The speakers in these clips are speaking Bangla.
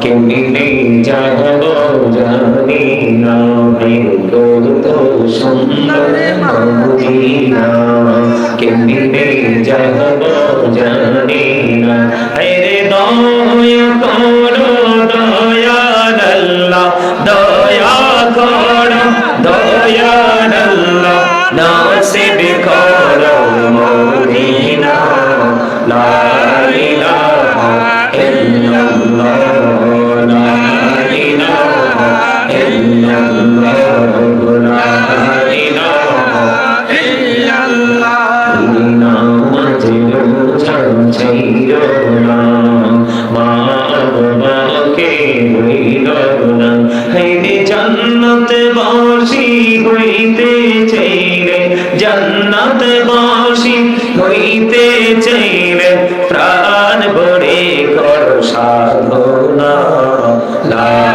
কেমনি যাব জানি না কত সুন্দর মন্দিরা কেমনি যাব لا জন্নত বাসি হইতে চাইলে জন্নত বাসি হইতে চাইলে প্রাণ ভরে কর সাধনা। লা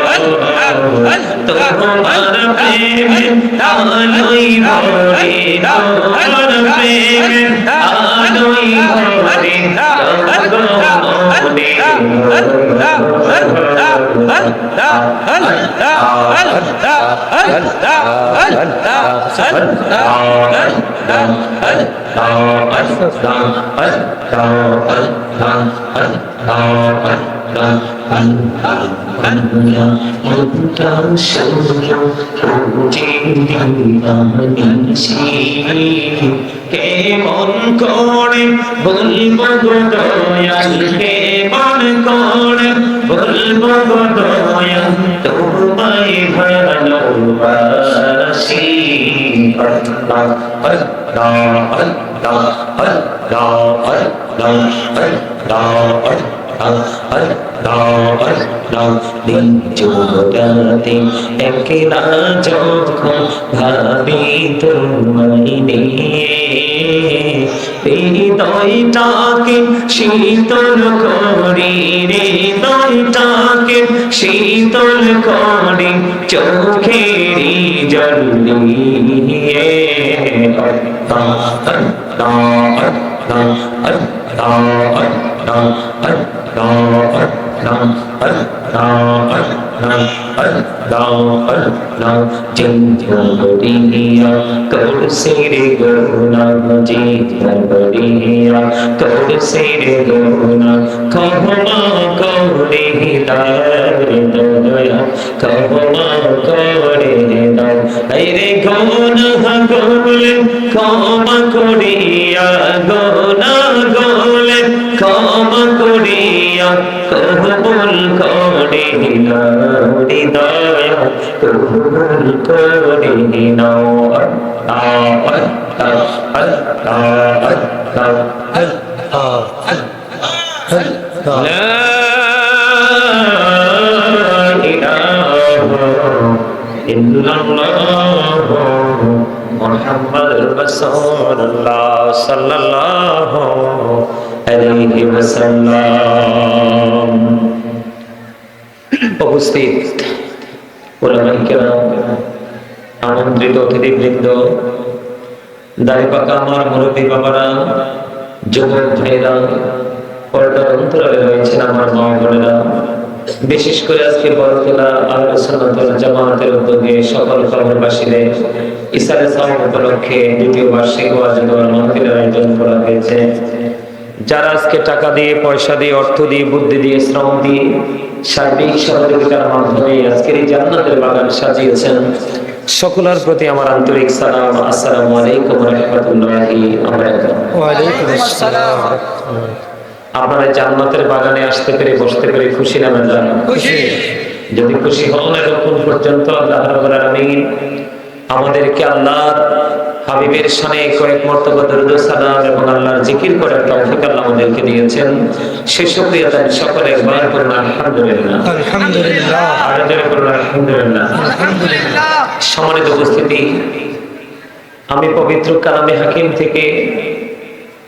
তোমার প্রেমে আলোই ভরে তোমার প্রেমে আলোই ভরে কেমন করে বলব দয়াল কেমন করে বলব গো দয়াল তোমায় ভালোবাসি আল্লাহ আল্লাহ আল্লাহ আল্লাহ আল্লাহ আল্লাহ আল্লাহ জোড়াতে একলা যখন ভাবি তোমায় নিয়ে। হৃদয়টাকে শীতল করে হৃদয়টাকে শীতল করে চোখের জলিয়ে অত্তা অত্তা অত্তা অত্তা অত্তা অত্তা জিন্দিয়া তোর সিরে গুণাম জিন্দিয়া তোর সিরে গুণাম কহমা করে দার দয়া কহমা করে দাও রে গুণ হগুল ক্ষমা করে করে হৃদয় কবুল করে নাও محمد رسول الله صلى الله عليه وسلم উপস্থিত। আমন্ত্রিত অতিথিবৃন্দ দাড়ি পাকা আমার মুরব্বী বাবারা, যুবক ভাইরা আমার মা বোনেরা। বিশেষ করে আজকে সকল উপলক্ষে দ্বিতীয় বার্ষিক আয়োজন করা হয়েছে। যারা আজকে টাকা দিয়ে পয়সা দিয়ে অর্থ দিয়ে বুদ্ধি দিয়ে শ্রম দিয়ে সার্বিক সহযোগিতার মাধ্যমে আজকের এই জান্নাতের বাগান সাজিয়েছেন সকলের প্রতি আমার আন্তরিক সালাম আসসালামু আলাইকুম রহমতুল্লাহি ওয়ালাইকুম আসসালাম। আপনারা জান্নাতের বাগানে আসতে পেরে বসতে পেরে খুশি না ম্যাডাম? খুশি। যদি খুশি হন এতক্ষণ পর্যন্ত আল্লাহ রাব্বুল আলামিন আমাদেরকে আল্লাহর হাবিবের শানে কয়েক মর্তবা দরুদ সালাম এবং আল্লাহর জিকির করার তৌফিক আল্লাহ আমাদেরকে দিয়েছেন। সে শুকরিয়া দেন সকলে একবার করুন আলহামদুলিল্লাহ। আলহামদুলিল্লাহ। আর জোরে করুন আলহামদুলিল্লাহ। আলহামদুলিল্লাহ। সম্মানিত উপস্থিতি আমি পবিত্র কালামে হাকিম থেকে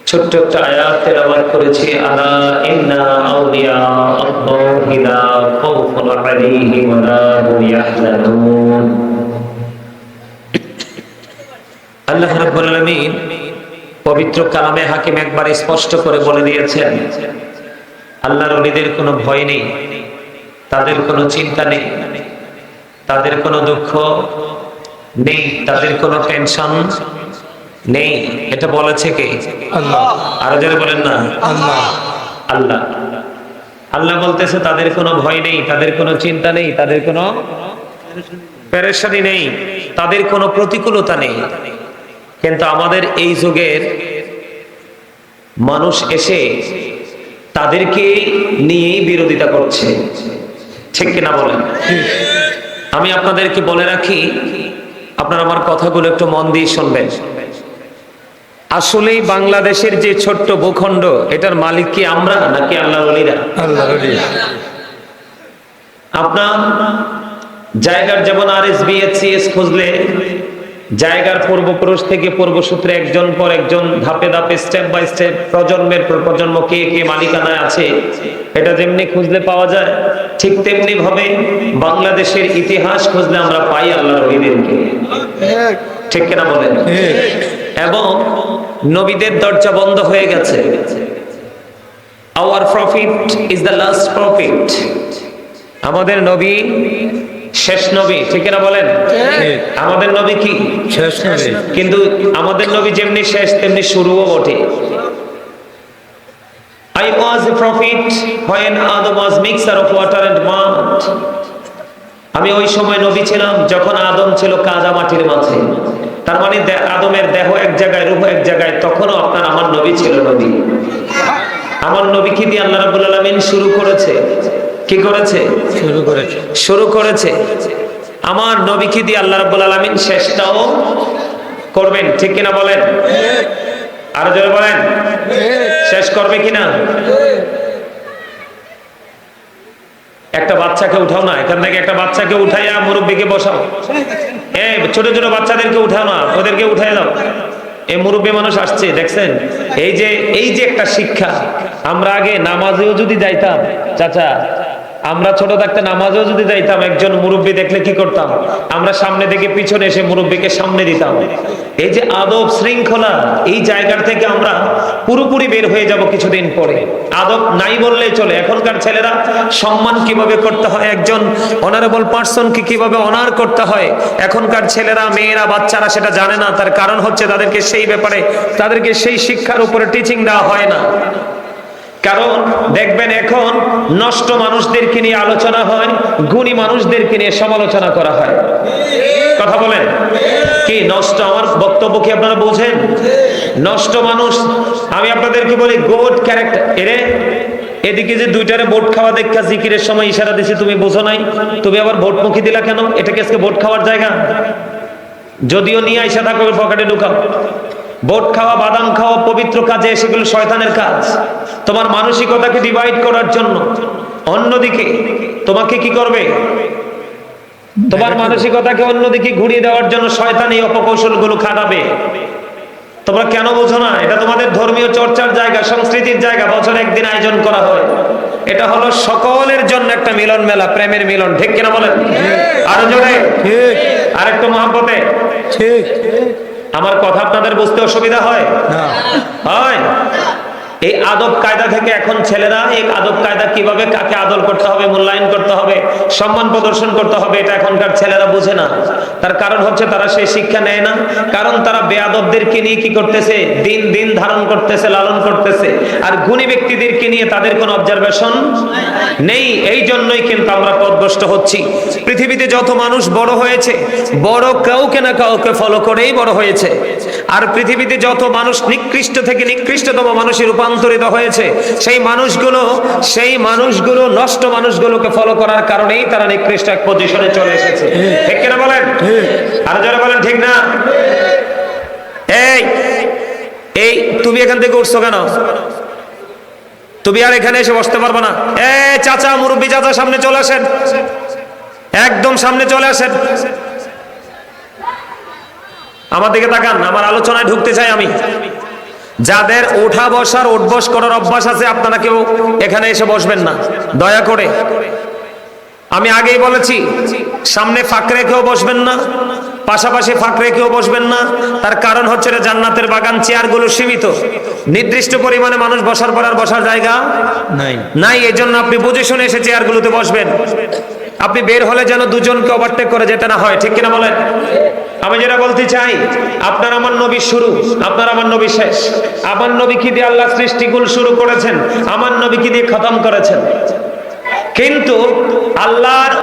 ছোট্ট একটা আয়াত তেলাওয়াত করেছি আলা ইন্না আউলিয়া আল্লাহি লা খাউফুন আলাইহিম ওয়া লা হুম ইয়াহজানুন। আল্লাহ রাব্বুল আলামিন পবিত্র কালামে হাকিম একবার স্পষ্ট করে বলে দিয়েছেন আল্লাহর ওলিদের কোনো ভয় নেই তাদের কোনো চিন্তা নেই তাদের কোনো দুঃখ নেই তাদের কোনো টেনশন নেই। এটা বলেছে কে? আল্লাহ। আরও যারা বলেন না। আল্লাহ। আল্লাহ। আল্লাহ বলতেছে তাদের কোনো ভয় নেই তাদের কোনো চিন্তা নেই তাদের কোনো পেরেশানি নেই তাদের কোনো প্রতিকূলতা নেই। কিন্তু আমাদের এই যুগের মানুষ এসে তাদেরকে নিয়েই বিরোধিতা করছে। ঠিক কিনা বলেন? আমি আপনাদেরকে বলে রাখি আপনারা আমার কথাগুলো একটু মন দিয়ে শুনবেন। আসলেই বাংলাদেশের যে ছোট্ট ভূখণ্ড এটার মালিক কি আমরা নাকি আল্লাহ আপনার জায়গার যেমন আর এস বিএসসিএস খুঁজলে জায়গার পূর্বপুরুষ থেকে পূর্বসূত্রে একজন পর একজন ধাপে ধাপে স্টেপ বাই স্টেপ প্রজন্মের পর প্রজন্ম কে কে মালিকানায় আছে, এটা যেমনি খুঁজলে পাওয়া যায়, ঠিক তেমনি ভাবে বাংলাদেশের ইতিহাস খুঁজলে আমরা পাই আল্লাহ ওলিদেরকে ঠিক কিনা বলেন? এবং নবীদের দরজা বন্ধ হয়ে গেছে। Our profit is the last profit আমাদের নবী শেষ নবী ঠিক না বলেন? আমাদের নবী কি? শেষ নবী। কিন্তু আমাদের নবী যেমনি শেষ তেমনি শুরুও বটে। I was a prophet when Adam was mixture of water and mud. আমি ওই সময় নবী ছিলাম যখন আদম ছিল কাদা মাটির মাঝে। তার মানে আদমের দেহ এক জায়গায় রূহ এক জায়গায় তখনও আপনার আমার নবী ছিল নবী। আমার নবী কি দিয়ে আল্লাহ রাব্বুল আলামিন শুরু করেছে? কি করেছে? শুরু করেছে। শুরু করেছে। আমার নবী কি দিয়ে আল্লাহ রাব্বুল আলামিন শেষটাও করবেন ঠিক কিনা বলেন? আরও জোরে বলেন। শেষ করবে কিনা? একটা বাচ্চাকে উঠাও না এখান থেকে একটা বাচ্চাকে উঠাইয়া মুরব্বীকে বসাও। এ ছোট ছোট বাচ্চাদেরকে উঠাও না ওদেরকে উঠাই দাও। এই মুরব্বী মানুষ আসছে দেখছেন? এই যে এই যে একটা শিক্ষা আমরা আগে নামাজেও যদি যাইতাম চাচা আমরা ছোট থাকতে নামাজেও যদি যাইতাম, একজন মুরব্বী দেখলে কি করতাম? আমরা সামনে থেকে পিছনে এসে মুরব্বীকে সামনে দিতাম। এই যে আদব শৃঙ্খলা, এই জায়গার থেকে আমরা পুরোপুরি বের হয়ে যাব কিছুদিন পরে। আদব নাই বললেই চলে। এখনকার ছেলেরা সম্মান কীভাবে করতে হয়? একজন অনারেবল পার্সনকে কীভাবে অনার করতে হয়? এখনকার ছেলেরা, মেয়েরা, বাচ্চারা সেটা জানে না। তার কারণ হচ্ছে তাদেরকে সেই ব্যাপারে, তাদেরকে সেই শিক্ষার উপরে টিচিং দেওয়া হয় না। কারণ দেখবেন এখন নষ্ট মানুষদেরকে নিয়ে আলোচনা হয়, গুণী মানুষদেরকে নিয়ে সমালোচনা করা হয়। কথা বলেন। কি নষ্ট আমার বক্তব্য কি আপনারা বোঝেন? নষ্ট মানুষ, আমি আপনাদেরকে বলি গুড ক্যারেক্টার এরে, এদিকে যে দুইটারে ভোট খাওয়া দেখা জিকিরের সময় ইশারা দিছি, তুমি বোঝো নাই। তুমি আবার ভোট মুখী দিলা কেন? এটা কি আজকে ভোট খাওয়ার জায়গা? যদিও নিয়ে আইসা থাকো, পকেটে ঢুকাও। ভোট খাওয়া বাদাম খাওয়া পবিত্র কাজে সেগুলো শয়তানের কাজ। তোমার মানসিকতাকে ডিভাইড করার জন্য অন্যদিকে তোমাকে কি করবে? তোমার মানসিকতাকে অন্যদিকে ঘুরিয়ে দেওয়ার জন্য শয়তান এই অপকৌশলগুলো খাটাবে। তোমরা কেন বোঝো না? এটা তোমাদের ধর্মীয় চর্চার জায়গা সংস্কৃতির জায়গা। বছরে একদিন আয়োজন করা হয়। এটা হলো সকলের জন্য একটা মিলন মেলা প্রেমের মিলন। ঠিক কিনা বলেন? আরও জোরে? ঠিক। আর একটু মহাব্বতে? ঠিক। আমার কথা আপনাদের বুঝতে অসুবিধা হয়? হয়? এই আদব কায়দা থেকে এখন ছেলেরা, এই আদব কায়দা কীভাবে কাকে আদর করতে হবে, মূল্যায়ন করতে হবে, সম্মান প্রদর্শন করতে হবে, এটা এখনকার ছেলেরা বুঝে না। তার কারণ হচ্ছে তারা সেই শিক্ষা নেয় না। কারণ তারা বেয়াদবদেরকে নিয়ে কি করতেছে? দিন দিন ধারণ করতেছে, লালন করতেছে। আর গুণী ব্যক্তিদেরকে নিয়ে তাদের কোনো অবজারভেশন নেই। এই জন্যই কিন্তু আমরা পদভ্রষ্ট হচ্ছি। পৃথিবীতে যত মানুষ বড় হয়েছে, বড় কাউকে না কাউকে ফলো করেই বড় হয়েছে। আর পৃথিবীতে যত মানুষ নিকৃষ্ট থেকে নিকৃষ্টতম মানুষের রূপান্তরিত হয়েছে। সেই মানুষগুলো সেই মানুষগুলো, নষ্ট মানুষগুলোকে ফলো করার কারণেই তারা নিকৃষ্ট এক পজিশনে চলে এসেছে। ঠিক কিনা বলেন? আর যারা বলেন, ঠিক না? এই এই, তুমি এখান থেকে উঠছো কেন? তুমি আর এখানে এসে বসতে পারবে না। এ চাচা, মুরব্বী চাচা সামনে চলে আসেন। একদম সামনে চলে আসেন। আমার দিকে তাকান, আমার আলোচনায় ঢুকতে চাই আমি। যাদের ওঠা বসার উঠবস করার অভ্যাস আছে আপনারা কেউ এখানে এসে বসবেন না। দয়া করে। আমি আগেই বলেছি সামনে ফাঁক রেখেও বসবেন না পাশাপাশি ফাঁক রেখেও বসবেন না। তার কারণ হচ্ছে জান্নাতের বাগান চেয়ারগুলো সীমিত। নির্দিষ্ট পরিমাণে মানুষ বসার পর আর বসার জায়গা নাই। নাই এই জন্য আপনি বুঝে শুনে এসে চেয়ারগুলোতে বসবেন। আপনি বের হলে যেন দুজনকে ওভারটেক করে যেতে না হয় ঠিক কিনা বলেন? আমি যেটা বলতে চাই, আপনার আমার নবী শুরু, আপনার আমার নবী শেষ। আমার নবী কি দিয়ে আল্লাহ সৃষ্টিগুলো শুরু করেছেন? আমার নবী কি দিয়ে খতম করেছেন? কিন্তু আল্লাহর